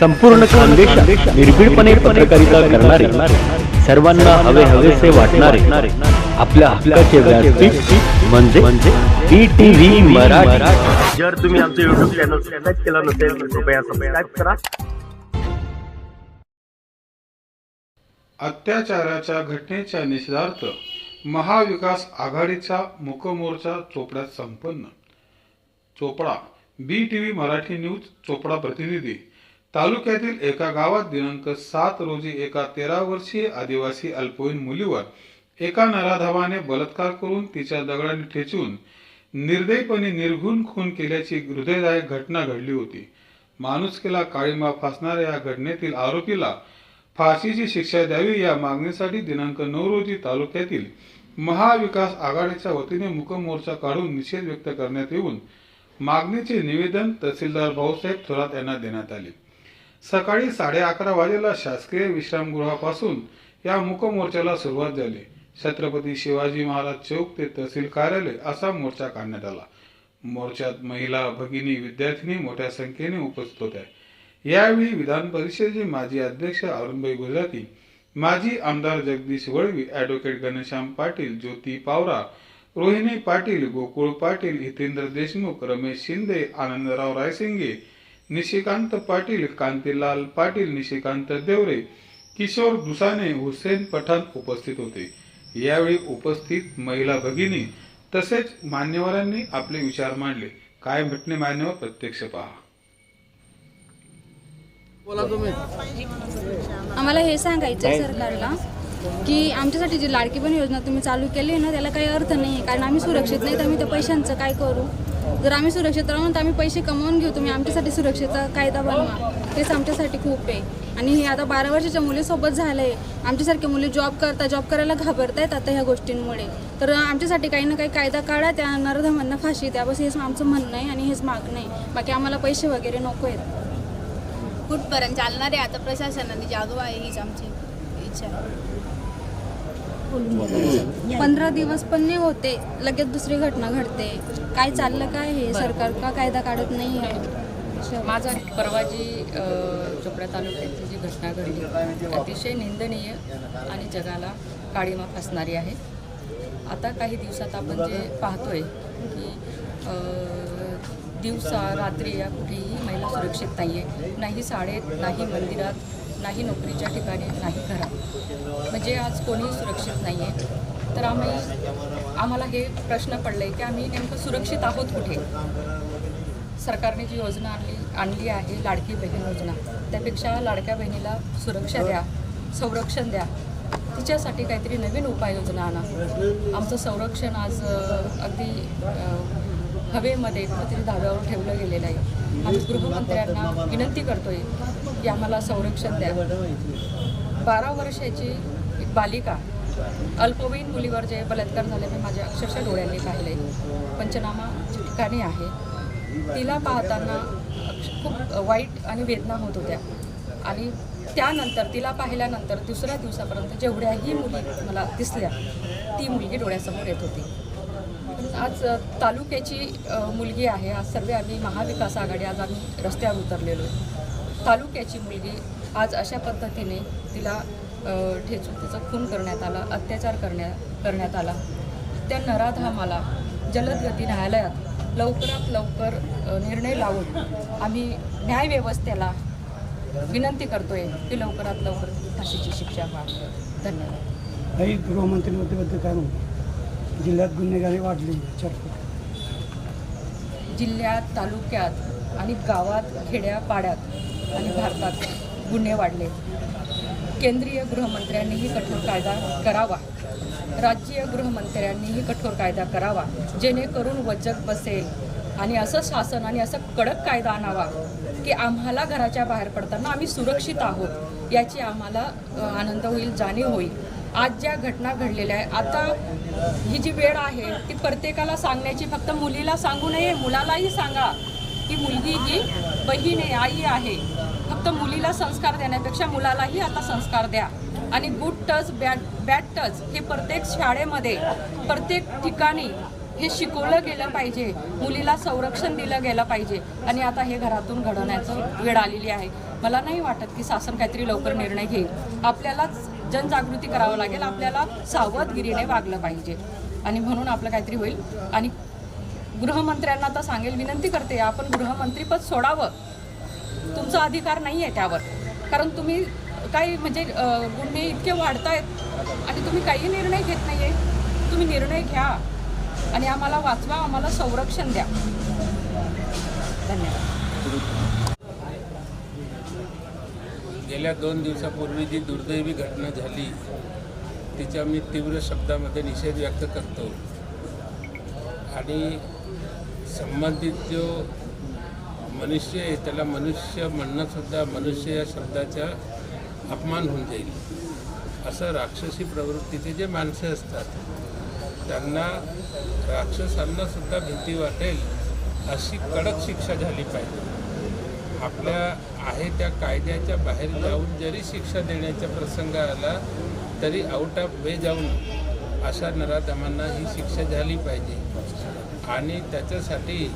संपूर्ण खानदेशात निर्भीडपणे पत्रकारिता करणारे सर्वांना हवे हवेसे वाटणारे आपल्या हक्काचे व्यासपीठ म्हणजे म्हणजे ईटीव्ही मराठी. जर तुम्ही आमचं युट्यूब चॅनल सबस्क्राईब केला नसेल तर कृपया सबस्क्राईब करा. अत्याचाराच्या घटनेच्या निषेधार्थ महाविकास आघाडीचा मुकमोर्चा चोपड्यात संपन्न. Chopda B T V Marathi news Chopda प्रतिनिधी. तालुक्यातील एका गावात दिनांक सात रोजी एका तेरा वर्षीय आदिवासी अल्पवयीन मुलीवर एका नराधावाने बलात्कार करून तिच्या दगडाने ठेचून निर्दयपणे निर्घुण खून केल्याची हृदयदायक घटना घडली होती. माणुसकीला काळीमा फासणाऱ्या या घटनेतील आरोपीला फाशीची शिक्षा द्यावी या मागणीसाठी दिनांक नऊ रोजी तालुक्यातील महाविकास आघाडीच्या वतीने मुकमोर्चा काढून निषेध व्यक्त करण्यात येऊन मागणीचे निवेदन तहसीलदार भाऊसाहेब थोरात यांना देण्यात आले. सकाळी साडे अकरा वाजेला शासकीय विश्रामगृहापासून या मुकमोर्चाला सुरुवात झाली. छत्रपती शिवाजी महाराज चौक ते तहसील कार्यालय असा मोर्चा काढण्यात आला. मोर्चात महिला भगिनी विद्यार्थिनी मोठ्या संख्येने उपस्थित होत्या. यावेळी विधान परिषदेचे माजी अध्यक्ष अरुणभाई गुजराती माजी आमदार जगदीश वळवी ॲडव्होकेट घनश्याम पाटील ज्योती पावरा रोहिणी पाटील गोकुळ पाटील हितेंद्र देशमुख रमेश शिंदे आनंदराव रायसिंगे निशिकांत पाटील कांतीलाल पाटील निशिकांत देवरे किशोर दुसाने हुसेन पठाण उपस्थित होते. यावेळी उपस्थित महिला भगिनी तसेच मान्यवरांनी आपले विचार मांडले. काय म्हटणे मान्यवर प्रत्यक्ष पहा. आम्हाला हे सांगायचं सरकारला की आमच्यासाठी जी लाडकी बहीण योजना तुम्ही चालू केली आहे ना त्याला काही अर्थ नाही कारण आम्ही सुरक्षित नाही तर आम्ही त्या पैशांचं काय करू? जर आम्ही सुरक्षित राहून तर आम्ही पैसे कमवून घेऊ. तुम्ही आमच्यासाठी सुरक्षेचा कायदा बनवा. तेच आमच्यासाठी खूप आहे. आणि हे आता बारा वर्षाच्या मुलीसोबत झालं आहे आमच्यासारख्या मुली जॉब करता जॉब करायला घाबरतायत आता ह्या गोष्टींमुळे. तर आमच्यासाठी काही ना काही कायदा काढा त्या नरधमांना फाशी द्या बस हेच आमचं म्हणणं आहे आणि हेच मागणं आहे. बाकी आम्हाला पैसे वगैरे नको आहेत कुठपर्यंत चालणार आहे आता प्रशासनाने? जादू आहे हीच आमची इच्छा आहे. पंधरा दिवस पण नाही होते. लगेच दुसरी घटना घडते. काय चाललं काय हे? सरकार का कायदा काढत नाही आहे? माझा परवा जी चोपडा तालुक्यातली जी घटना घडली अतिशय निंदनीय आणि जगाला काळीमा फासणारी आहे. आता काही दिवसात आपण जे पाहतोय की दिवसा रात्री या कुठेही महिला सुरक्षित नाही आहे नाही शाळेत नाही मंदिरात नाही नोकरीच्या ठिकाणी नाही घरात. म्हणजे आज कोणीही सुरक्षित नाही आहे तर आम्ही आम्हाला हे प्रश्न पडले की आम्ही नेमकं सुरक्षित आहोत कुठे? सरकारने जी योजना आणली आणली आहे लाडकी बहीण योजना त्यापेक्षा लाडक्या बहिणीला सुरक्षा द्या संरक्षण द्या. तिच्यासाठी काहीतरी नवीन उपाययोजना आणा. आमचं संरक्षण आज अगदी हवेमध्ये कुठेतरी धाब्यावर ठेवलं गेलेलं आहे. आम्ही गृहमंत्र्यांना विनंती करतोय की आम्हाला संरक्षण द्या. बारा वर्षाची एक बालिका अल्पवयीन मुलीवर जे बलात्कार झाले मी माझ्या अक्षरशः डोळ्यांनी पाहिले पंचनामा ठिकाणी आहे तिला पाहताना अक्ष- खूप वाईट आणि वेदना होत होत्या. आणि त्यानंतर तिला पाहिल्यानंतर दुसऱ्या दिवसापर्यंत जेवढ्याही मुली मला दिसल्या ती मुलगी डोळ्यासमोर येत होती. आज तालुक्याची मुलगी आहे. आज सर्व आम्ही महाविकास आघाडी आज आम्ही रस्त्यावर उतरलेलो आहे. तालुक्याची मुलगी आज अशा पद्धतीने तिला ठेचून तिचा खून करण्यात आला अत्याचार करण्या करण्यात आला. त्या नराधामाला जलदगती न्यायालयात लवकरात लवकर निर्णय लावून आम्ही न्यायव्यवस्थेला विनंती करतोय की लवकरात लवकर फाशीची शिक्षा व्हावी. धन्यवाद. काही गृहमंत्रीबद्दल काय म्हणतो जिल्ह्यात गुन्हेगारी वाढली जिल्ह्यात तालुक्यात आणि गावात खेड्यापाड्यात आणि भारतात गुन्हे वाढले. केंद्रीय गृहमंत्र्यांनीही कठोर कायदा करावा. राज्य गृहमंत्र्यांनीही कठोर कायदा करावा. जेणेकरून वचक बसेल. आणि असं शासन आणि असं कडक कायदा आणावा की आम्हाला घराच्या बाहेर पडताना आम्ही सुरक्षित आहोत याची आम्हाला आनंद होईल जाणीव होईल. आज ज्या घटना घडलेल्या आहे आता ही जी वेळ आहे ती प्रत्येकाला सांगण्याची फक्त मुलीला सांगू नये मुलालाही सांगा. की मुलगी ही बहीण आहे आई आहे फक्त मुलीला संस्कार देण्यापेक्षा मुलालाही आता संस्कार द्या. आणि good touch bad bad touch हे प्रत्येक शाळेमध्ये प्रत्येक ठिकाणी हे शिकवलं गेलं पाहिजे. मुलीला संरक्षण दिलं गेलं पाहिजे. आणि आता हे घरातून घडवण्याचं वेळ आलेली आहे. मला नाही वाटत की शासन काहीतरी लवकर निर्णय घेईल. आपल्यालाच जनजागृती करावं लागेल. आपल्याला सावधगिरीने वागलं पाहिजे. आणि म्हणून आपलं काहीतरी होईल. आणि गृहमंत्र्यांना तर सांगेल विनंती करते आपण गृहमंत्रीपद सोडावं. तुमचा अधिकार नाही आहे त्यावर. कारण तुम्ही काही म्हणजे गुन्हे इतके वाढत आहेत आणि तुम्ही काही निर्णय घेत नाही आहे तुम्ही निर्णय घ्या आणि आम्हाला वाचवा आम्हाला संरक्षण द्या. धन्यवाद. गेल्या दोन दिवसापूर्वी जी दुर्दैवी घटना झाली तिचा मी तीव्र शब्दामध्ये निषेध व्यक्त करतो. आणि संबंधित जो मनुष्य आहे त्याला मनुष्य म्हणणंसुद्धा मनुष्य या शब्दाचा अपमान होऊन जाईल. असं राक्षसी प्रवृत्तीचे जे माणसं असतात त्यांना राक्षसांनासुद्धा भीती वाटेल अशी कडक शिक्षा झाली पाहिजे. आपल्या आहे त्या कायद्याच्या बाहेर जाऊन जरी शिक्षा देण्याचा प्रसंग आला तरी आउट ऑफ वे जाऊन अशा नराधमांना ही शिक्षा झाली पाहिजे. आणि त्याच्यासाठी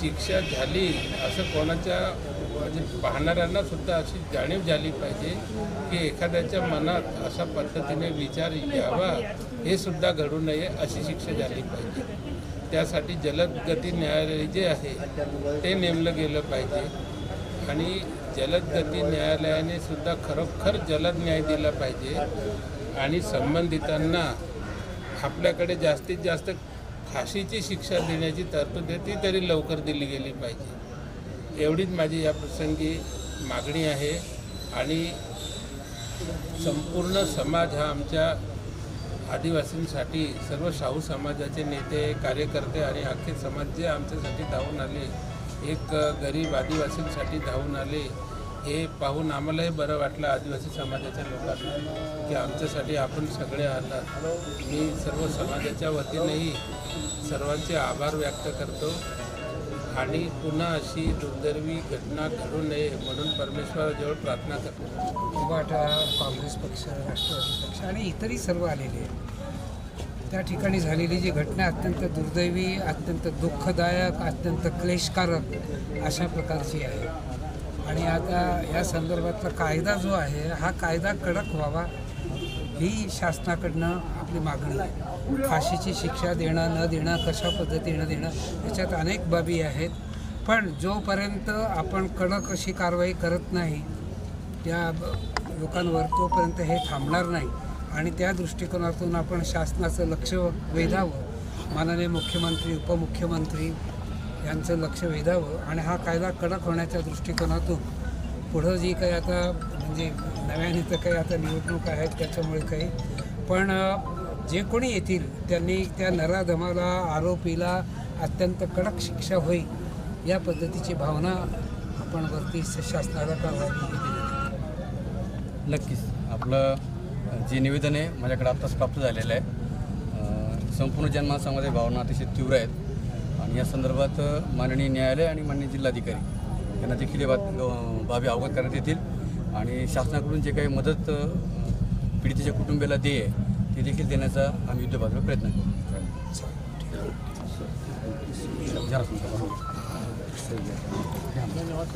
शिक्षा झाली असं कोणाच्या म्हणजे पाहणाऱ्यांना सुद्धा अशी जाणीव झाली पाहिजे की एखाद्याच्या मनात अशा पद्धतीने विचार यावा हे सुद्धा घडू नये अशी शिक्षा झाली पाहिजे. त्यासाठी जलद गती न्यायालय जे आहे ते नेमलं गेलं पाहिजे. आणि जलद गती न्यायालयाने सुद्धा खरोखर जलद न्याय दिला पाहिजे. आणि संबंधितांना आपल्याकडे जास्तीत जास्त फाशीची शिक्षा देण्याची तरतूद आहे ती तरी लवकर दिली गेली पाहिजे. एवढीच माझी या प्रसंगी मागणी आहे आणि संपूर्ण समाज हा आमच्या आदिवासींसाठी सर्व शाहू समाजाचे नेते कार्यकर्ते आणि अख्खे समाज जे आमच्यासाठी धावून आले एक गरीब आदिवासींसाठी धावून आले हे पाहून आम्हालाही बरं वाटलं आदिवासी समाजाच्या लोकांना की आमच्यासाठी आपण सगळे आलात मी सर्व समाजाच्या वतीनेही सर्वांचे आभार व्यक्त करतो. आणि पुन्हा अशी दुर्दैवी घटना घडू नये म्हणून परमेश्वराजवळ प्रार्थना करतो. उभाटा काँग्रेस पक्ष राष्ट्रवादी पक्ष आणि इतरही सर्व आलेले आहेत. त्या ठिकाणी झालेली जी घटना अत्यंत दुर्दैवी अत्यंत दुःखदायक अत्यंत क्लेशकारक अशा प्रकारची आहे. आणि आता या संदर्भातला कायदा जो आहे हा कायदा कडक व्हावा ही शासनाकडनं आपली मागणी आहे. फाशीची शिक्षा देणं न देणं कशा पद्धतीनं देणं याच्यात अनेक बाबी आहेत. पण जोपर्यंत आपण कडक अशी कारवाई करत नाही त्या ब- लोकांवर तोपर्यंत हे थांबणार नाही. आणि त्या दृष्टिकोनातून आपण शासनाचं लक्ष वेधावं. माननीय मुख्यमंत्री उपमुख्यमंत्री यांचं लक्ष वेधावं आणि हा कायदा कडक होण्याच्या दृष्टिकोनातून पुढं जी काही आता म्हणजे नव्याने तर काही आता निवडणूक आहेत त्याच्यामुळे काही. पण जे कोणी येतील त्यांनी त्या नराधमाला आरोपीला अत्यंत कडक शिक्षा होईल या पद्धतीची भावना आपण वरती शासनाला करावी नक्कीच. आपलं जे निवेदन आहे माझ्याकडे आत्ताच प्राप्त झालेलं आहे. संपूर्ण जनमानसामध्ये भावना अतिशय तीव्र आहेत. आणि या संदर्भात माननीय न्यायालय आणि माननीय जिल्हाधिकारी यांना देखील या बाब बाबी अवगत करण्यात येतील. आणि शासनाकडून जे काही मदत पीडितेच्या कुटुंबियाला देय आहे ते देखील देण्याचा आम्ही युद्धपातळीवर प्रयत्न करू. धन्यवाद.